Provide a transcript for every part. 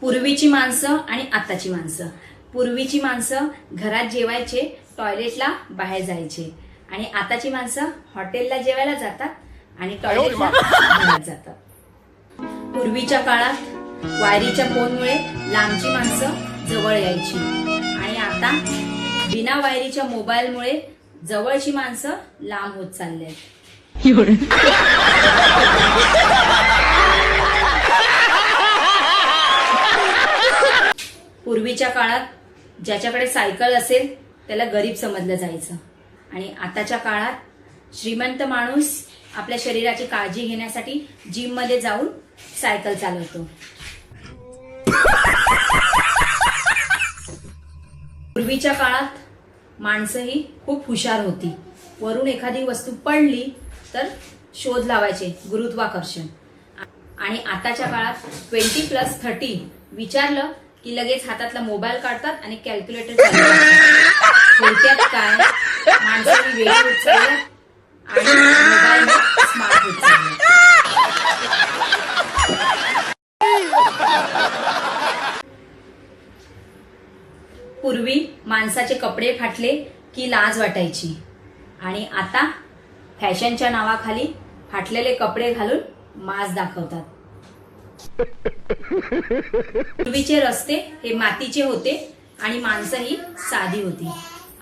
पूर्वीची माणसं आणि आताची माणसं. पूर्वीची माणसं घरात जेवायचे टॉयलेटला बाहेर जायचे. आणि आताची माणसं हॉटेलला जेवायला जातात आणि टॉयलेटला घरात जातात. पूर्वीच्या काळात वायरीच्या फोनमुळे लांबची माणसं जवळ यायची. आणि आता बिना वायरीच्या मोबाईलमुळे जवळची माणसं लांब होत चालले आहेत. पूर्वीच्या काळात ज्याच्याकडे सायकल असेल त्याला गरीब समजलं जायचं. आणि आताच्या काळात श्रीमंत माणूस आपल्या शरीराची काळजी घेण्यासाठी जिममध्ये जाऊन सायकल चालवतो. पूर्वीच्या काळात माणसं ही खूप हुशार होती. वरून एखादी वस्तू पडली तर शोध लावायचे गुरुत्वाकर्षण. आणि आताच्या काळात ट्वेंटी प्लस थर्टी विचारलं की लगेच हातातला मोबाईल काढतात आणि कॅल्क्युलेटर थोडक्यात काय? वेळ आणि मोबाईल स्मार्ट पूर्वी माणसाचे कपडे फाटले की लाज वाटायची. आणि आता फॅशनच्या नावाखाली फाटलेले कपडे घालून मास दाखवतात. पूर्वीचे रस्ते हे मातीचे होते आणि माणसं ही साधी होती.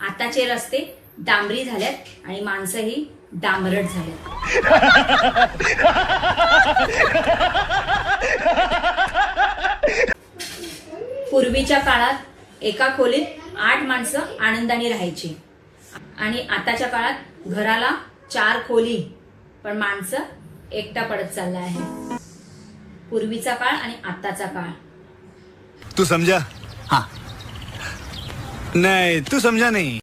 आताचे रस्ते डांबरी झाल्यात आणि माणसं ही डांबरट झाल्यात. पूर्वीच्या काळात एका खोलीत आठ माणसं आनंदाने राहायची. आणि आताच्या काळात घराला चार खोली पण माणसं एकटा पडत चालला आहे. पूर्वीचा काळ आणि आताचा काळ. तू समझा? हाँ. नहीं तू समझा नहीं.